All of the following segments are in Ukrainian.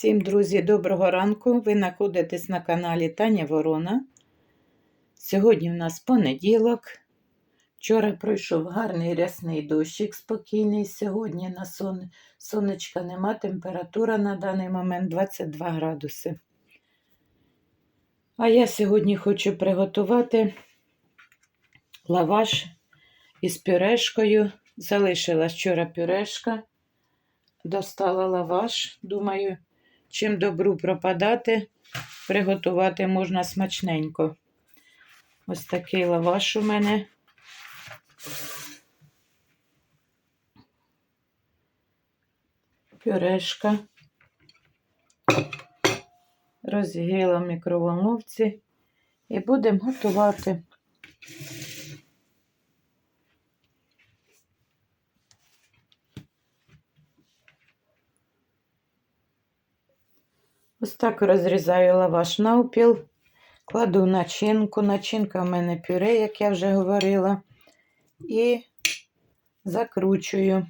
Всім, друзі, доброго ранку. Ви знаходитесь на каналі Таня Ворона. Сьогодні в нас понеділок. Вчора пройшов гарний рясний дощик спокійний. Сьогодні на сон... сонечка нема. Температура на даний момент 22 градуси. А я сьогодні хочу приготувати лаваш із пюрешкою. Залишилась вчора пюрешка. Достала лаваш. Думаю, чим добру пропадати, приготувати можна смачненько. Ось такий лаваш у мене. Пюрешка. Розігріла в мікроволновці і будемо готувати. Ось так розрізаю лаваш навпіл, кладу начинку. Начинка в мене пюре, як я вже говорила, і закручую.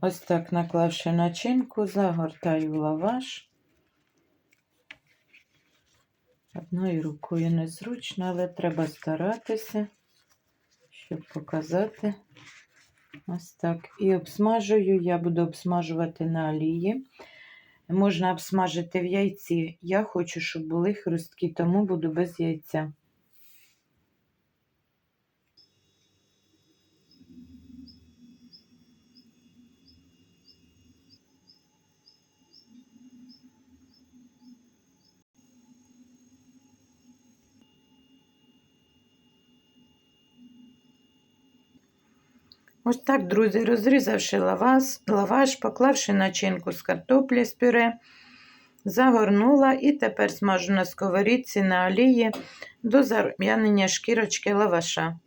Ось так, наклавши начинку, загортаю лаваш. Одною рукою незручно, але треба старатися, щоб показати. Ось так. І обсмажую, я буду обсмажувати на олії. Можна обсмажити в яйці. Я хочу, щоб були хрусткі, тому буду без яйця. Ось так, друзі, розрізавши лаваш, лаваш, поклавши начинку з картоплі з пюре, загорнула і тепер смажу на сковорідці на олії до зарум'янення шкірочки лаваша.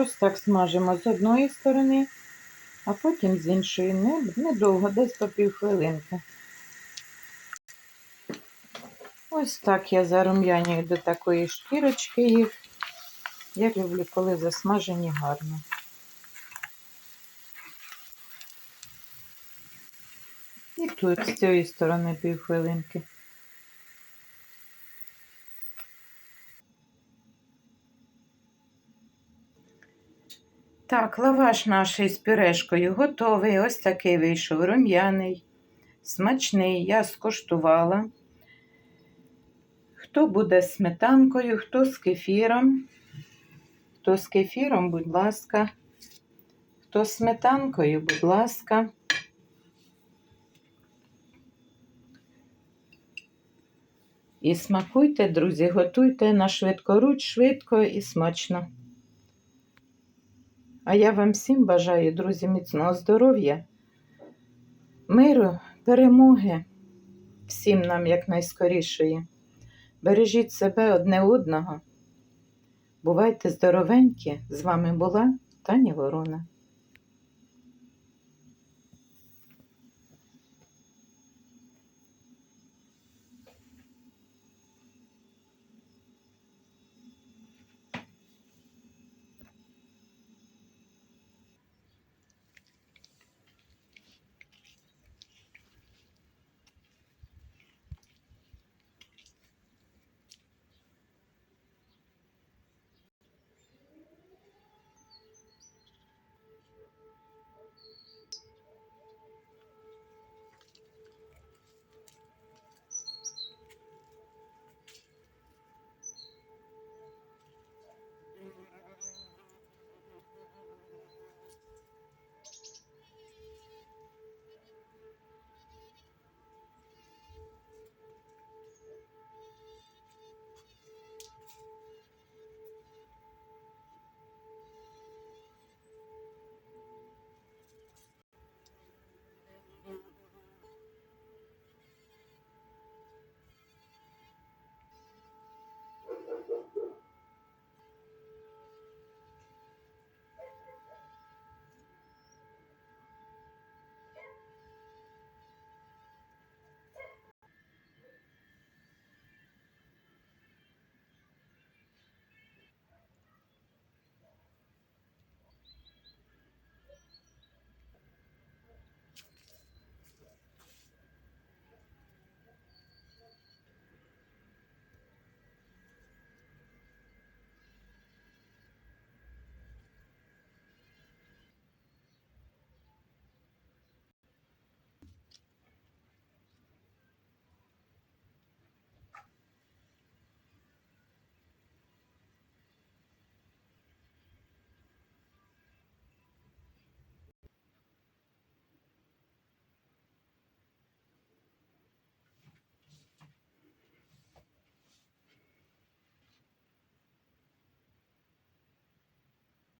Ось так смажимо з одної сторони, а потім з іншої недовго, десь по півхвилинки. Ось так я зарум'янюю до такої шкірочки їх. Я люблю, коли засмажені гарно. І тут з цієї сторони півхвилинки. Так, лаваш наш із пюрешкою готовий. Ось такий вийшов рум'яний, смачний, я скуштувала. Хто буде з сметанкою, хто з кефіром. Хто з кефіром, будь ласка, хто з сметанкою, будь ласка. І смакуйте, друзі, готуйте на швидкоруч, швидко і смачно. А я вам всім бажаю, друзі, міцного здоров'я, миру, перемоги, всім нам якнайскорішої. Бережіть себе одне одного. Бувайте здоровенькі! З вами була Таня Ворона.